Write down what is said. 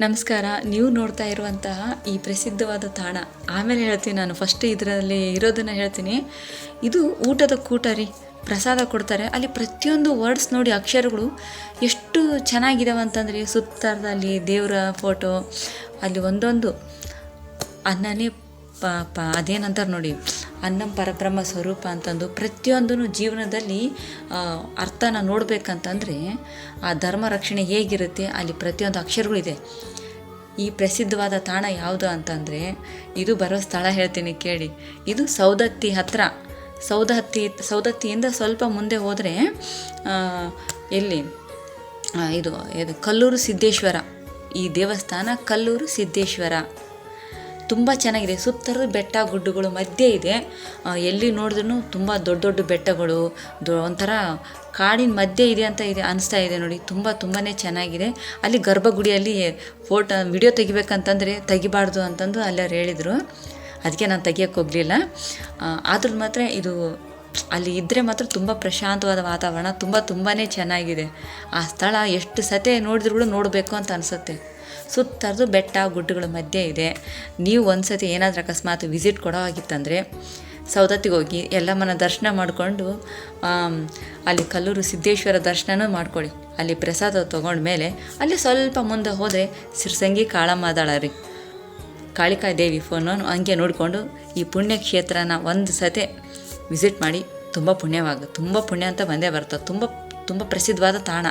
ನಮಸ್ಕಾರ. ನೀವು ನೋಡ್ತಾ ಇರುವಂತಹ ಈ ಪ್ರಸಿದ್ಧವಾದ ತಾಣ. ಆಮೇಲೆ ಹೇಳ್ತೀನಿ ನಾನು. ಫಸ್ಟ್ ಇದರಲ್ಲಿ ಇರೋದನ್ನು ಹೇಳ್ತೀನಿ. ಇದು ಊಟದ ಕೂಟ ರೀ. ಪ್ರಸಾದ ಕೊಡ್ತಾರೆ. ಅಲ್ಲಿ ಪ್ರತಿಯೊಂದು ವರ್ಡ್ಸ್ ನೋಡಿ, ಅಕ್ಷರಗಳು ಎಷ್ಟು ಚೆನ್ನಾಗಿದ್ದಾವೆ ಅಂತಂದರೆ ಸುತ್ತದಲ್ಲಿ ದೇವರ ಫೋಟೋ ಅಲ್ಲಿ ಒಂದೊಂದು ಅನ್ನನೇ ಪ ಪ ಅದೇನಂತಾರೆ ನೋಡಿ. ಅನ್ನಂ ಪರಬ್ರಹ್ಮ ಸ್ವರೂಪ ಅಂತಂದು ಪ್ರತಿಯೊಂದೂ ಜೀವನದಲ್ಲಿ ಅರ್ಥನ ನೋಡಬೇಕಂತಂದರೆ ಆ ಧರ್ಮ ರಕ್ಷಣೆ ಹೇಗಿರುತ್ತೆ, ಅಲ್ಲಿ ಪ್ರತಿಯೊಂದು ಅಕ್ಷರಗಳಿದೆ. ಈ ಪ್ರಸಿದ್ಧವಾದ ತಾಣ ಯಾವುದು ಅಂತಂದರೆ, ಇದು ಬರೋ ಸ್ಥಳ ಹೇಳ್ತೀನಿ ಕೇಳಿ. ಇದು ಸೌದತ್ತಿ ಹತ್ರ. ಸೌದತ್ತಿ, ಸೌದತ್ತಿಯಿಂದ ಸ್ವಲ್ಪ ಮುಂದೆ ಹೋದರೆ ಎಲ್ಲಿ? ಇದು ಇದು ಕಲ್ಲೂರು ಸಿದ್ದೇಶ್ವರ. ಈ ದೇವಸ್ಥಾನ ಕಲ್ಲೂರು ಸಿದ್ದೇಶ್ವರ. ತುಂಬ ಚೆನ್ನಾಗಿದೆ. ಸುತ್ತಲೂ ಬೆಟ್ಟ ಗುಡ್ಡಗಳು ಮಧ್ಯೆ ಇದೆ. ಎಲ್ಲಿ ನೋಡಿದ್ರೂ ತುಂಬ ದೊಡ್ಡ ದೊಡ್ಡ ಬೆಟ್ಟಗಳು, ದೊ, ಒಂಥರ ಕಾಡಿನ ಮಧ್ಯೆ ಇದೆ ಅಂತ ಇದೆ, ಅನಿಸ್ತಾ ಇದೆ ನೋಡಿ. ತುಂಬ ತುಂಬಾ ಚೆನ್ನಾಗಿದೆ. ಅಲ್ಲಿ ಗರ್ಭಗುಡಿಯಲ್ಲಿ ಫೋಟೋ, ವಿಡಿಯೋ ತೆಗಿಬೇಕಂತಂದರೆ ತೆಗಿಬಾರ್ದು ಅಂತಂದು ಅಲ್ಲವ್ರು ಹೇಳಿದರು. ಅದಕ್ಕೆ ನಾನು ತೆಗಿಯೋಕ್ಕೆ ಹೋಗಲಿಲ್ಲ. ಆದ್ರೂ ಮಾತ್ರ ಇದು ಅಲ್ಲಿ ಇದ್ದರೆ ಮಾತ್ರ ತುಂಬ ಪ್ರಶಾಂತವಾದ ವಾತಾವರಣ, ತುಂಬ ತುಂಬಾ ಚೆನ್ನಾಗಿದೆ. ಆ ಸ್ಥಳ ಎಷ್ಟು ಸತೆ ನೋಡಿದ್ರು ಕೂಡ ನೋಡಬೇಕು ಅಂತ ಅನಿಸುತ್ತೆ. ಸುತ್ತರದು ಬೆಟ್ಟ ಗುಡ್ಡಗಳ ಮಧ್ಯೆ ಇದೆ. ನೀವು ಒಂದು ಸತಿ ಏನಾದರೂ ಅಕಸ್ಮಾತ್ ವಿಸಿಟ್ ಕೊಡೋ ಆಗಿತ್ತಂದರೆ ಸೌದತ್ತಿಗೆ ಹೋಗಿ ಎಲ್ಲಮ್ಮನ ದರ್ಶನ ಮಾಡಿಕೊಂಡು ಅಲ್ಲಿ ಕಲ್ಲೂರು ಸಿದ್ದೇಶ್ವರ ದರ್ಶನನೂ ಮಾಡ್ಕೊಳ್ಳಿ. ಅಲ್ಲಿ ಪ್ರಸಾದ ತೊಗೊಂಡ್ಮೇಲೆ ಅಲ್ಲಿ ಸ್ವಲ್ಪ ಮುಂದೆ ಹೋದರೆ ಸಿರ್ಸಂಗಿ ಕಾಳಮ್ಮ ರೀ. ಕಾಳಿಕಾ ದೇವಿ ಫೋನನ್ನು ಹಂಗೆ ನೋಡಿಕೊಂಡು ಈ ಪುಣ್ಯಕ್ಷೇತ್ರನ ಒಂದು ಸತೆ ವಿಸಿಟ್ ಮಾಡಿ. ತುಂಬ ಪುಣ್ಯವಾಗ, ತುಂಬ ಪುಣ್ಯ ಅಂತ ಬಂದೇ ಬರ್ತದೆ ತುಂಬ ತುಂಬ ಪ್ರಸಿದ್ಧವಾದ ತಾಣ.